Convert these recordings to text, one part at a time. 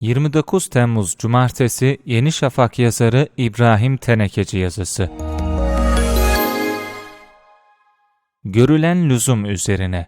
29 Temmuz Cumartesi Yeni Şafak yazarı İbrahim Tenekeci yazısı. Görülen lüzum üzerine.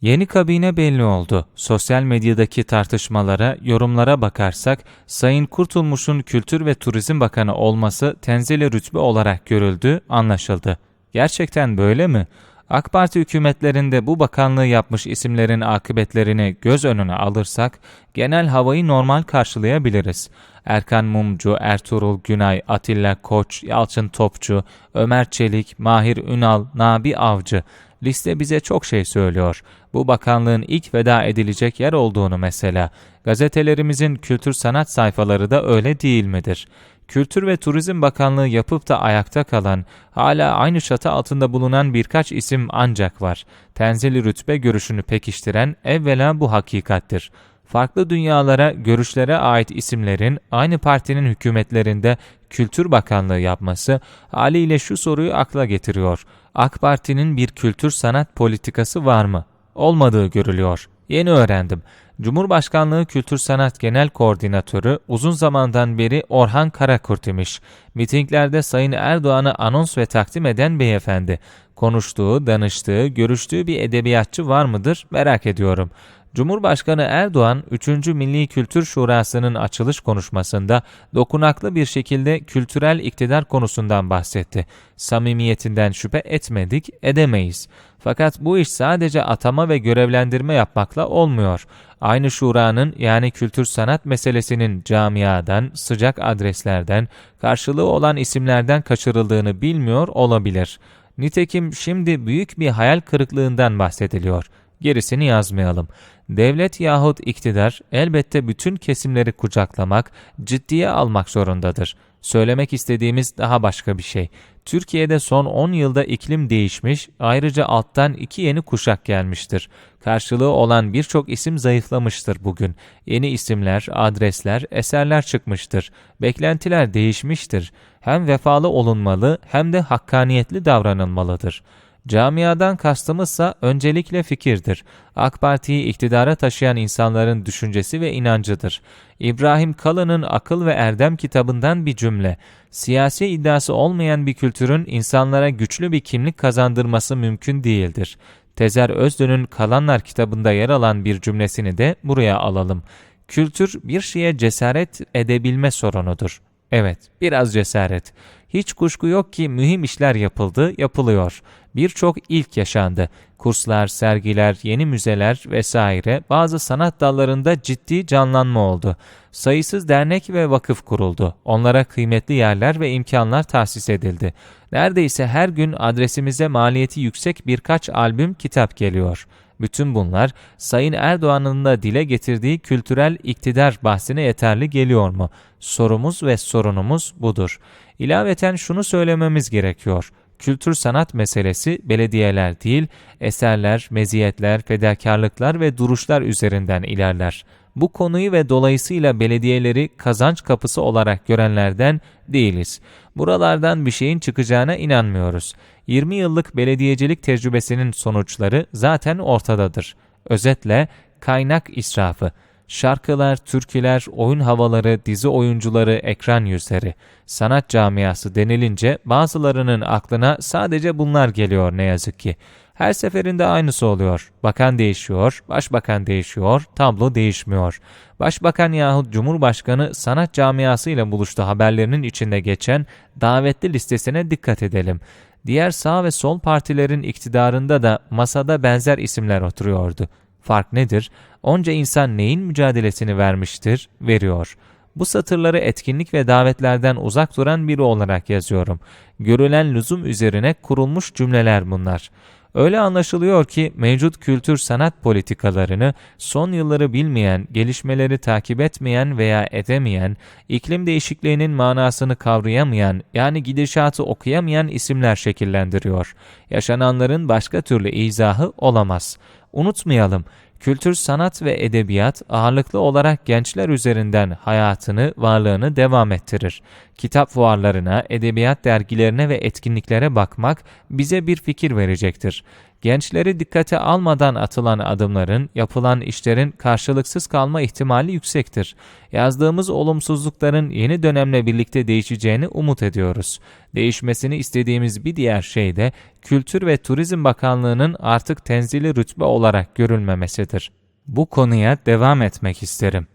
Yeni kabine belli oldu. Sosyal medyadaki tartışmalara, yorumlara bakarsak, Sayın Kurtulmuş'un Kültür ve Turizm Bakanı olması tenzili rütbe olarak görüldü, anlaşıldı. Gerçekten böyle mi? AK Parti hükümetlerinde bu bakanlığı yapmış isimlerin akıbetlerini göz önüne alırsak genel havayı normal karşılayabiliriz. Erkan Mumcu, Ertuğrul Günay, Atilla Koç, Yalçın Topçu, Ömer Çelik, Mahir Ünal, Nabi Avcı liste bize çok şey söylüyor. Bu bakanlığın ilk veda edilecek yer olduğunu mesela. Gazetelerimizin kültür sanat sayfaları da öyle değil midir? Kültür ve Turizm Bakanlığı yapıp da ayakta kalan, hala aynı çatı altında bulunan birkaç isim ancak var. Tenzili rütbe görüşünü pekiştiren evvela bu hakikattir. Farklı dünyalara, görüşlere ait isimlerin aynı partinin hükümetlerinde Kültür Bakanlığı yapması haliyle şu soruyu akla getiriyor. AK Parti'nin bir kültür sanat politikası var mı? Olmadığı görülüyor. Yeni öğrendim. Cumhurbaşkanlığı Kültür Sanat Genel Koordinatörü uzun zamandan beri Orhan Karakurt imiş. Mitinglerde Sayın Erdoğan'ı anons ve takdim eden beyefendi. Konuştuğu, danıştığı, görüştüğü bir edebiyatçı var mıdır merak ediyorum. Cumhurbaşkanı Erdoğan 3. Milli Kültür Şurası'nın açılış konuşmasında dokunaklı bir şekilde kültürel iktidar konusundan bahsetti. Samimiyetinden şüphe etmedik, edemeyiz. Fakat bu iş sadece atama ve görevlendirme yapmakla olmuyor. Aynı şuranın yani kültür sanat meselesinin camiadan, sıcak adreslerden, karşılığı olan isimlerden kaçırıldığını bilmiyor olabilir. Nitekim şimdi büyük bir hayal kırıklığından bahsediliyor. Gerisini yazmayalım. Devlet yahut iktidar elbette bütün kesimleri kucaklamak, ciddiye almak zorundadır. Söylemek istediğimiz daha başka bir şey. Türkiye'de son 10 yılda iklim değişmiş, ayrıca alttan iki yeni kuşak gelmiştir. Karşılığı olan birçok isim zayıflamıştır bugün. Yeni isimler, adresler, eserler çıkmıştır. Beklentiler değişmiştir. Hem vefalı olunmalı hem de hakkaniyetli davranılmalıdır.'' Camiadan kastımızsa öncelikle fikirdir. AK Parti'yi iktidara taşıyan insanların düşüncesi ve inancıdır. İbrahim Kalın'ın Akıl ve Erdem kitabından bir cümle. Siyasi iddiası olmayan bir kültürün insanlara güçlü bir kimlik kazandırması mümkün değildir. Tezer Özdün'ün Kalanlar kitabında yer alan bir cümlesini de buraya alalım. Kültür bir şeye cesaret edebilme sorunudur. Evet, biraz cesaret. Hiç kuşku yok ki mühim işler yapıldı, yapılıyor. Birçok ilk yaşandı. Kurslar, sergiler, yeni müzeler vesaire bazı sanat dallarında ciddi canlanma oldu. Sayısız dernek ve vakıf kuruldu. Onlara kıymetli yerler ve imkanlar tahsis edildi. Neredeyse her gün adresimize maliyeti yüksek birkaç albüm kitap geliyor. Bütün bunlar Sayın Erdoğan'ın da dile getirdiği kültürel iktidar bahsine yeterli geliyor mu? Sorumuz ve sorunumuz budur. İlaveten şunu söylememiz gerekiyor. Kültür sanat meselesi belediyeler değil, eserler, meziyetler, fedakarlıklar ve duruşlar üzerinden ilerler. Bu konuyu ve dolayısıyla belediyeleri kazanç kapısı olarak görenlerden değiliz. Buralardan bir şeyin çıkacağına inanmıyoruz. 20 yıllık belediyecilik tecrübesinin sonuçları zaten ortadadır. Özetle kaynak israfı, şarkılar, türküler, oyun havaları, dizi oyuncuları, ekran yüzleri, sanat camiası denilince bazılarının aklına sadece bunlar geliyor ne yazık ki. Her seferinde aynısı oluyor. Bakan değişiyor, başbakan değişiyor, tablo değişmiyor. Başbakan yahut Cumhurbaşkanı sanat camiasıyla buluştu haberlerinin içinde geçen davetli listesine dikkat edelim. Diğer sağ ve sol partilerin iktidarında da masada benzer isimler oturuyordu. Fark nedir? Onca insan neyin mücadelesini vermiştir? Veriyor. Bu satırları etkinlik ve davetlerden uzak duran biri olarak yazıyorum. Görülen lüzum üzerine kurulmuş cümleler bunlar. Öyle anlaşılıyor ki mevcut kültür sanat politikalarını son yılları bilmeyen, gelişmeleri takip etmeyen veya edemeyen, iklim değişikliğinin manasını kavrayamayan yani gidişatı okuyamayan isimler şekillendiriyor. Yaşananların başka türlü izahı olamaz. Unutmayalım, kültür, sanat ve edebiyat ağırlıklı olarak gençler üzerinden hayatını, varlığını devam ettirir. Kitap fuarlarına, edebiyat dergilerine ve etkinliklere bakmak bize bir fikir verecektir. Gençleri dikkate almadan atılan adımların, yapılan işlerin karşılıksız kalma ihtimali yüksektir. Yazdığımız olumsuzlukların yeni dönemle birlikte değişeceğini umut ediyoruz. Değişmesini istediğimiz bir diğer şey de Kültür ve Turizm Bakanlığı'nın artık tenzili rütbe olarak görülmemesidir. Bu konuya devam etmek isterim.